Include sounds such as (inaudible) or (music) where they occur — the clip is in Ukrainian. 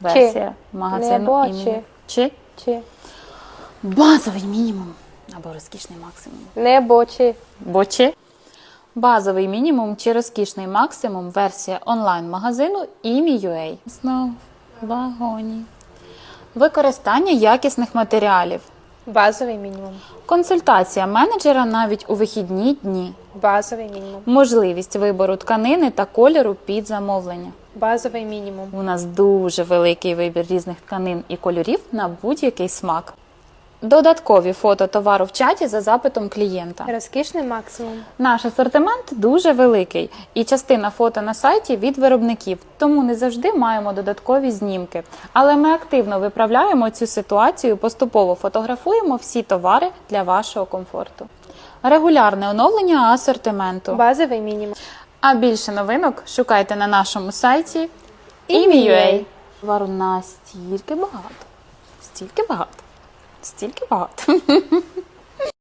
версія магазину Небо імені. чи? чи базовий мінімум або розкішний максимум. Небо чи. Бо чи базовий мінімум чи розкішний максимум версія онлайн-магазину імі.ua. Знов вагоні. Використання якісних матеріалів. Базовий мінімум. Консультація менеджера навіть у вихідні дні. Базовий мінімум. Можливість вибору тканини та кольору під замовлення. Базовий мінімум. У нас дуже великий вибір різних тканин і кольорів на будь-який смак. Додаткові фото товару в чаті за запитом клієнта. Розкішний максимум. Наш асортимент дуже великий, і частина фото на сайті від виробників, тому не завжди маємо додаткові знімки. Але ми активно виправляємо цю ситуацію, поступово фотографуємо всі товари для вашого комфорту. Регулярне оновлення асортименту. Базовий мінімум. А більше новинок шукайте на нашому сайті імі.ua. Товару настільки багато, стільки багато, стільки багато. (laughs)